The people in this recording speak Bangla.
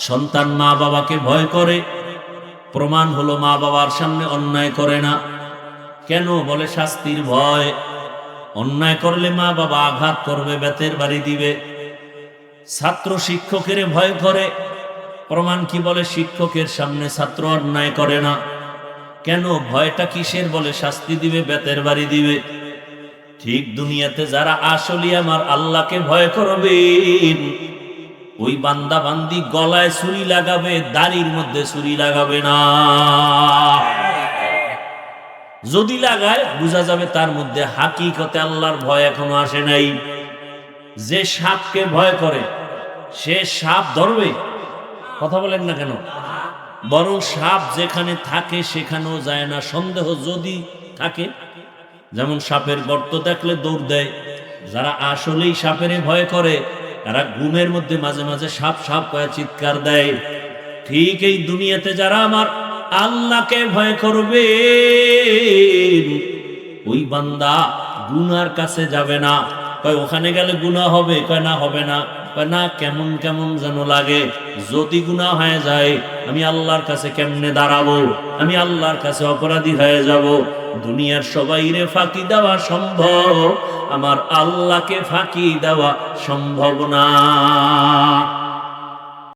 সন্তান মা বাবাকে ভয় করে। প্রমাণ হলো মা বাবার সামনে অন্যায় করে না। কেন? বলে শাস্তির ভয়। অন্যায় করলে মা বাবা আঘাত করবে, বেতের বাড়ি দিবে। ছাত্র শিক্ষকের ভয় করে। প্রমাণ কি বলে? শিক্ষকের সামনে ছাত্র অন্যায় করে না। কেন? ভয়টা কিসের? বলে শাস্তি দিবে, বেতের বাড়ি দিবে। ঠিক দুনিয়াতে যারা আসলে আমার আল্লাহকে ভয় করবেন ওই বান্দা বান্দি গলায় ছুরি লাগাবে, দাড়ির মধ্যে ছুরি লাগাবে না। যদি লাগায়, বোঝা যাবে তার মধ্যে হাকিকতে আল্লাহর ভয় এখনও আসে নাই। যে সাপকে ভয় করে, সে সাপ ধরবে? কথা বলেন না কেন? বরং সাপ যেখানে থাকে, সেখানেও যায় না। সন্দেহ যদি থাকে, যেমন সাপের গর্ত দেখলে দৌড় দেয়, যারা আসলেই সাপের ভয় করে তারা ঘুমের মধ্যে মাঝে মাঝে সাপ সাপ করে চিৎকার দেয়। ঠিক এই দুনিয়াতে যারা আমার আল্লাহকে ভয় করবে, ওই বান্দা গুনার কাছে যাবে না। কয়, ওখানে গেলে গুনাহ হবে? কয়, না, হবে না। কয়, না, কেমন কেমন যেন লাগে। যদি গুনাহ হয়ে যায়, আমি আল্লাহর কাছে কেমনে দাঁড়াবো? আমি আল্লাহর কাছে অপরাধী হয়ে যাব। দুনিয়ার সবাইরে ফাঁকি দেওয়া সম্ভব আমার আল্লাহকে ফাঁকি দেওয়া সম্ভব না।